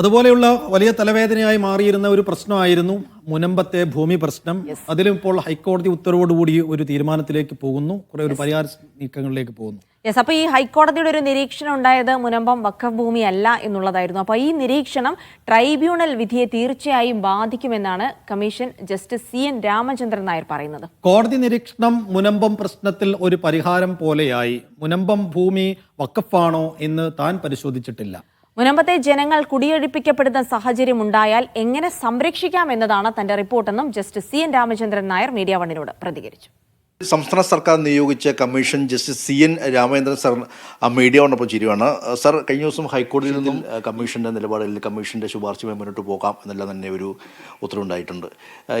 അതുപോലെയുള്ള വലിയ തലവേദനയായി മാറിയിരുന്ന ഒരു പ്രശ്നമായിരുന്നു മുനമ്പത്തെ ഭൂമി പ്രശ്നം. അതിലും ഇപ്പോൾ ഹൈക്കോടതി ഉത്തരവോടുകൂടി ഒരു തീരുമാനത്തിലേക്ക് പോകുന്നു. കുറെ ഒരു പരിഹാര നീക്കങ്ങളിലേക്ക് പോകുന്നു. യെസ് അപ്പൊ ഈ ഹൈക്കോടതിയുടെ ഒരു നിരീക്ഷണം ഉണ്ടായത് മുനമ്പം വക്കഫ് ഭൂമി അല്ല എന്നുള്ളതായിരുന്നു. അപ്പൊ ഈ നിരീക്ഷണം ട്രൈബ്യൂണൽ വിധിയെ തീർച്ചയായും ബാധിക്കുമെന്നാണ് commission justice C N Ramachandran Nair പറയുന്നത്. കോടതി നിരീക്ഷണം മുനമ്പം പ്രശ്നത്തിൽ ഒരു പരിഹാരം പോലെയായി. മുനമ്പം ഭൂമി വക്കഫാണോ എന്ന് താൻ പരിശോധിച്ചിട്ടില്ല. മുനമ്പത്തെ ജനങ്ങൾ കുടിയൊഴിപ്പിക്കപ്പെടുന്ന സാഹചര്യം ഉണ്ടായാൽ എങ്ങനെ സംരക്ഷിക്കാം എന്നതാണ് തന്റെ റിപ്പോർട്ടെന്നും justice C N Ramachandran Nair media വണ്ണിനോട് പ്രതികരിച്ചു. സംസ്ഥാന സർക്കാർ നിയോഗിച്ച commission justice C N Ramachandran sir media വന്നപ്പോൾ ചിരിയാണ് സർ കഴിഞ്ഞ ദിവസം ഹൈക്കോടതിയിൽ നിന്നും കമ്മീഷന്റെ കമ്മീഷന്റെ നിലപാടിൽ കമ്മീഷന്റെ ശുപാർശയുമായി മുന്നോട്ട് പോകാം എന്നെല്ലാം തന്നെ ഒരു ഉത്തരവുണ്ടായിട്ടുണ്ട്.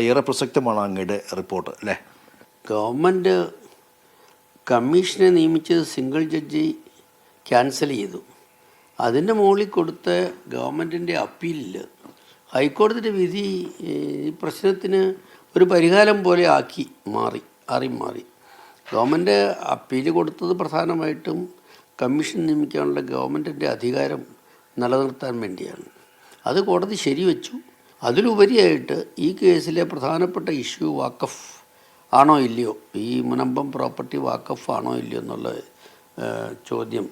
ഏറെ പ്രസക്തമാണ് അങ്ങയുടെ റിപ്പോർട്ട് അല്ലേ? ഗവൺമെന്റ് കമ്മീഷനെ നിയമിച്ചത് സിംഗിൾ ജഡ്ജി ക്യാൻസൽ ചെയ്തു. അതിന്റെ മുകളിൽ കൊടുത്ത ഗവൺമെന്റിന്റെ അപ്പീലിൽ ഹൈക്കോടതിയുടെ വിധി ഈ പ്രശ്നത്തിന് ഒരു പരിഹാരം പോലെ ആക്കി മാറി ആറി മാറി. ഗവൺമെന്റ് അപ്പീൽ കൊടുത്തത് പ്രധാനമായിട്ടും കമ്മീഷൻ നിയമിക്കാനുള്ള ഗവൺമെന്റിന്റെ അധികാരം നിലനിർത്താൻ വേണ്ടിയാണ്. അത് കോടതി ശരിവെച്ചു. അതിലുപരിയായിട്ട് ഈ കേസിലെ പ്രധാനപ്പെട്ട ഇഷ്യൂ വാക്കഫ് ആണോ ഇല്ലയോ? ഈ മുനമ്പം പ്രോപ്പർട്ടി വാക്കഫ് ആണോ ഇല്ലയോ എന്നുള്ള ചോദ്യം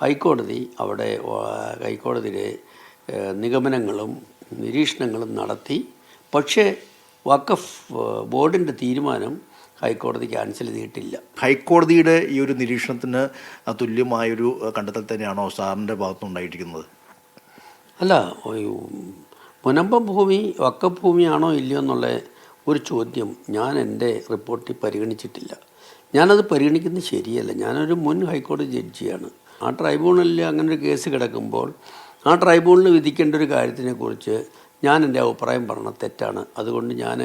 ഹൈക്കോടതി അവിടെ ഹൈക്കോടതിയിലെ നിഗമനങ്ങളും നിരീക്ഷണങ്ങളും നടത്തി. പക്ഷേ വഖഫ് ബോർഡിന്റെ തീരുമാനം ഹൈക്കോടതി ക്യാൻസൽ ചെയ്തിട്ടില്ല. ഹൈക്കോടതിയുടെ ഈ ഒരു നിരീക്ഷണത്തിന് തുല്യമായൊരു കണ്ടെത്തൽ തന്നെയാണോ സാറിന്റെ ഭാഗത്തുനിന്നുണ്ടായിരിക്കുന്നത്? അല്ല മുനമ്പം ഭൂമി വക്കഫ് ഭൂമിയാണോ ഇല്ലയോ എന്നുള്ള ഒരു ചോദ്യം ഞാൻ എന്റെ റിപ്പോർട്ടിൽ പരിഗണിച്ചിട്ടില്ല. ഞാനത് പരിഗണിക്കുന്നത് ശരിയല്ല. ഞാനൊരു മുൻ ഹൈക്കോടതി ജഡ്ജിയാണ്. ആ ട്രൈബ്യൂണലിൽ അങ്ങനെ ഒരു കേസ് കിടക്കുമ്പോൾ ആ ട്രൈബ്യൂണൽ വിധിക്കേണ്ട ഒരു കാര്യത്തിനെക്കുറിച്ച് ഞാൻ എന്റെ അഭിപ്രായം പറഞ്ഞ തെറ്റാണ്. അതുകൊണ്ട് ഞാൻ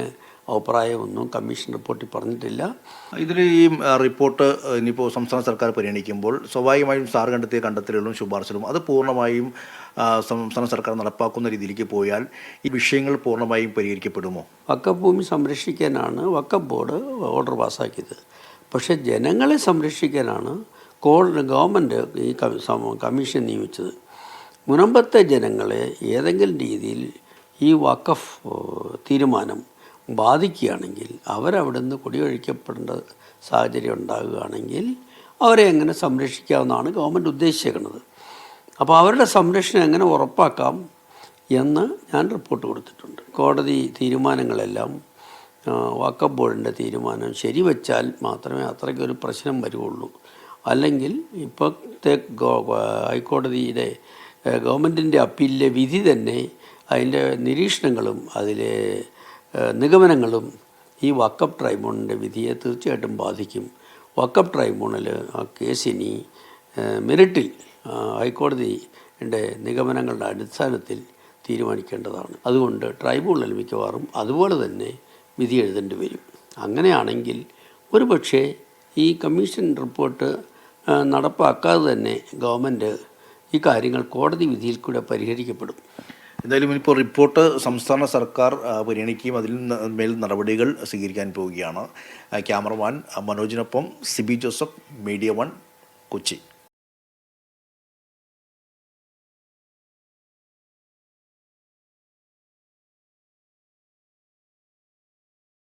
അഭിപ്രായമൊന്നും കമ്മീഷൻ റിപ്പോർട്ടിൽ പറഞ്ഞിട്ടില്ല. ഇതിൽ ഈ റിപ്പോർട്ട് ഇനിയിപ്പോൾ സംസ്ഥാന സർക്കാർ പരിഗണിക്കുമ്പോൾ സ്വാഭാവികമായും സാർ കണ്ടെത്തിയ കണ്ടെത്തലുകളും ശുപാർശകളും അത് പൂർണമായും സംസ്ഥാന സർക്കാർ നടപ്പാക്കുന്ന രീതിയിലേക്ക് പോയാൽ ഈ വിഷയങ്ങൾ പൂർണമായും പരിഹരിക്കപ്പെടുമോ? വക്കഭൂമി സംരക്ഷിക്കാനാണ് വക്കഫ് ബോർഡ് ഓർഡർ പാസ്സാക്കിയത്. പക്ഷേ ജനങ്ങളെ സംരക്ഷിക്കാനാണ് കോ ഗവൺമെന്റ് ഈ കമ്മീഷൻ നിയമിച്ചത്. മുനമ്പത്തെ ജനങ്ങളെ ഏതെങ്കിലും രീതിയിൽ ഈ ഏഹ്, തീരുമാനം ബാധിക്കുകയാണെങ്കിൽ അവരവിടെ നിന്ന് കുടിയൊഴിക്കപ്പെടേണ്ട സാഹചര്യം ഉണ്ടാകുകയാണെങ്കിൽ അവരെ എങ്ങനെ സംരക്ഷിക്കാമെന്നാണ് ഗവൺമെന്റ് ഉദ്ദേശിച്ചേക്കുന്നത്. അപ്പോൾ അവരുടെ സംരക്ഷണം എങ്ങനെ ഉറപ്പാക്കാം എന്ന് ഞാൻ റിപ്പോർട്ട് കൊടുത്തിട്ടുണ്ട്. കോടതി തീരുമാനങ്ങളെല്ലാം വഖഫ് ബോർഡിന്റെ തീരുമാനം ശരിവെച്ചാൽ മാത്രമേ അത്രയ്ക്കൊരു പ്രശ്നം വരുള്ളൂ അല്ലെങ്കിൽ ഇപ്പോഴത്തെ ഹൈക്കോടതിയുടെ ഗവൺമെന്റിന്റെ അപ്പീലിലെ വിധി തന്നെ അതിന്റെ നിരീക്ഷണങ്ങളും അതിലെ നിഗമനങ്ങളും ഈ വക്കപ്പ് ട്രൈബ്യൂണലിന്റെ വിധിയെ തീർച്ചയായിട്ടും ബാധിക്കും. വക്കപ്പ് ട്രൈബ്യൂണൽ ആ കേസിനി മെറിറ്റിൽ ഹൈക്കോടതിയുടെ നിഗമനങ്ങളുടെ അടിസ്ഥാനത്തിൽ തീരുമാനിക്കേണ്ടതാണ്. അതുകൊണ്ട് ട്രൈബ്യൂണൽ മിക്കവാറും അതുപോലെ തന്നെ വിധി എഴുതേണ്ടി വരും. അങ്ങനെയാണെങ്കിൽ ഒരുപക്ഷേ ഈ കമ്മീഷൻ റിപ്പോർട്ട് നടപ്പാക്കാതെ തന്നെ ഗവൺമെന്റ് ഈ കാര്യങ്ങൾ കോടതി വിധിയിൽ കൂടെ പരിഹരിക്കപ്പെടും. എന്തായാലും ഇപ്പോൾ റിപ്പോർട്ട് സംസ്ഥാന സർക്കാർ പരിഗണിക്കുകയും അതിൽ മേൽ നടപടികൾ സ്വീകരിക്കാൻ പോവുകയാണ്. ക്യാമറമാൻ മനോജിനൊപ്പം സിബി ജോസഫ് മീഡിയ വൺ കൊച്ചി.